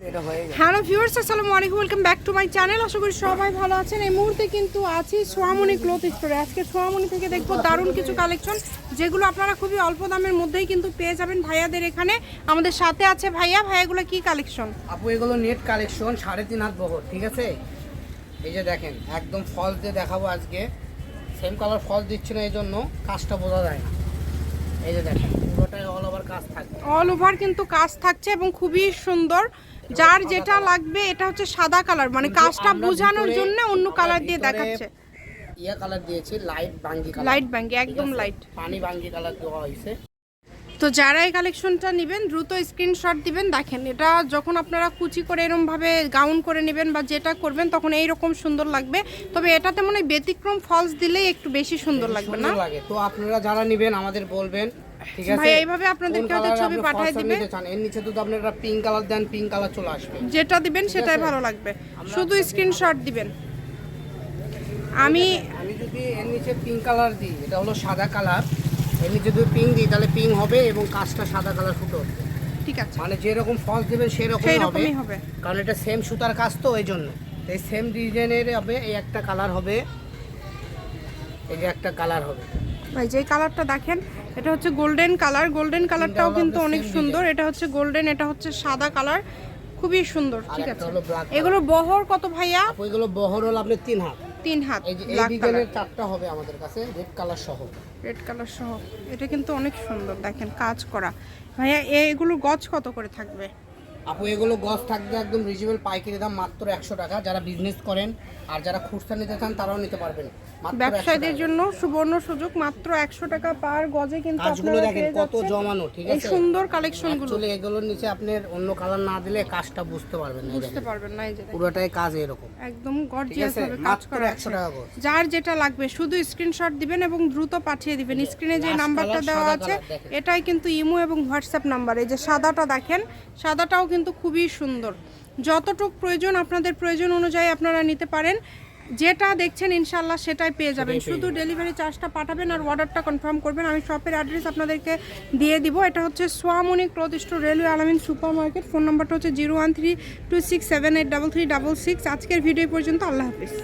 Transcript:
হয়ে hello viewers আসসালামু আলাইকুম welcome back to my channel. আশা করি সবাই ভালো আছেন। এই মুহূর্তে কিন্তু আছি সোয়ামণি ক্লথ স্টোরে। আজকে সোয়ামণি থেকে দেখব দারুণ কিছু কালেকশন যেগুলো আপনারা খুবই অল্প দামের মধ্যেই কিন্তু পেয়ে যাবেন ভাইয়াদের এখানে। আমাদের সাথে আছে ভাইয়া। ভাইয়াগুলো কি কালেকশন আপু এগুলো নেট কালেকশন সাড়ে তিন হাত বহর ঠিক আছে? এই যে দেখেন একদম ফলস দিয়ে দেখাবো আজকে। সেম কালার ফলস দিচ্ছি না এই জন্য কাজটা বোঝা যায় না। এই যে দেখেন পুরোটাই অল ওভার কাজ থাকবে। অল ওভার কিন্তু কাজ থাকছে এবং খুবই সুন্দর। যার যেটা লাগবে এটা হচ্ছে সাদা কালার মানে কাজটা বোঝানোর জন্য অন্য কালার দিয়ে দেখাচ্ছে। ইয়া কালার দিয়েছি লাইট বাঙ্গি কালার। লাইট বাঙ্গি একদম লাইট পানি বাঙ্গি কালার দেওয়া হয়েছে। তো যারা এই কালেকশনটা নেবেন দ্রুত স্ক্রিনশট দিবেন। দেখেন এটা যখন আপনারা কুচি করে এরকম ভাবে গাউন করে নেবেন বা যেটা করবেন তখন এই রকম সুন্দর লাগবে। তবে এটাতে মনে হয় ব্যতিক্রম ফলস দিলেই একটু বেশি সুন্দর লাগবে না? লাগে। তো আপনারা যারা নেবেন আমাদের বলবেন ঠিক আছে? ভাই, এইভাবে আপনাদেরকে কোন হয়তো colour ছবি আপনি দিবে। এর নিচে আপনারা পিঙ্ক কালার দেন পিঙ্ক কালার চলে আসবে। যেটা দিবেন সেটাই ভালো লাগবে। শুধু স্ক্রিনশট দিবেন। আমি আমি যদি এর নিচে পিঙ্ক কালার দিই এটা হলো সাদা কালার এর নিচে যদি পিঙ্ক দিই তাহলে পিঙ্ক হবে এবং কাজটা সাদা কালার ফুটো হবে। ঠিক আছে। মানে যেরকম ফলস দেবেন সেরকমই হবে। কারণ এটা সেম সুতার কাজ তো এই জন্য। এই সেম ডিজাইনের হবে এই একটা কালার হবে। এই যে একটা কালার হবে। ভাই যে কালারটা দেখেন এটা হচ্ছে গোল্ডেন কালার গোল্ডেন কালারটাও কিন্তু অনেক সুন্দর। এটা হচ্ছে গোল্ডেন এটা হচ্ছে সাদা কালার খুবই সুন্দর ঠিক আছে। এগুলো বহর কত ভাইয়া? এগুলো বহর হল আপনার তিন হাত। তিন হাত ব্ল্যাক কালার চারটা হবে আমাদের কাছে রেড কালার সহ। রেড কালার সহ। এটা কিন্তু অনেক সুন্দর দেখেন কাজ করা। ভাইয়া এগুলো গজ কত করে থাকবে? আপু এগুলো গছ থাকবে একদম রিজনেবল পাইকারি দাম মাত্র একশো টাকা। যারা বিজনেস করেন আর যারা খুচরা নিতে চান তারাও নিতে পারবেন। মাত্র 100 ব্যবসায়ীদের জন্য সুবর্ণ সুযোগ মাত্র একশো টাকা পার গজে কিন্তু কাজগুলো দেখেন কত জমানো ঠিক এই আছে? সুন্দর কালেকশনগুলো অ্যাকচুয়ালি এগুলোর নিচে আপনার অন্য কালার না দিলে কাজটা বুঝতে পারবেন না বুঝতে পারবেন না এই যে পুরোটাই কাজ এরকম। একদম গর্জিয়াস ভাবে কাজ করা টাকা করে যার যেটা লাগবে শুধু স্ক্রিনশট দিবেন এবং দ্রুত পাঠিয়ে দিবেন। স্ক্রিনে যে নাম্বারটা দেওয়া আছে এটাই কিন্তু ইমো এবং হোয়াটসঅ্যাপ নাম্বার এই যে সাদাটা দেখেন সাদাটাও কিন্তু খুবই সুন্দর। যতটুক প্রয়োজন আপনাদের প্রয়োজন অনুযায়ী আপনারা নিতে পারেন। যেটা দেখছেন ইনশাল্লাহ সেটাই পেয়ে যাবেন। শুধু ডেলিভারি চার্জটা পাঠাবেন আর অর্ডারটা কনফার্ম করবেন। আমি শপের অ্যাড্রেস আপনাদেরকে দিয়ে দিব। এটা হচ্ছে Swamoni cloth store railway Alamin super market phone নাম্বারটা হচ্ছে zero one three two six seven eight double three double six আজকের ভিডিও পর্যন্ত। আল্লাহ হাফিজ।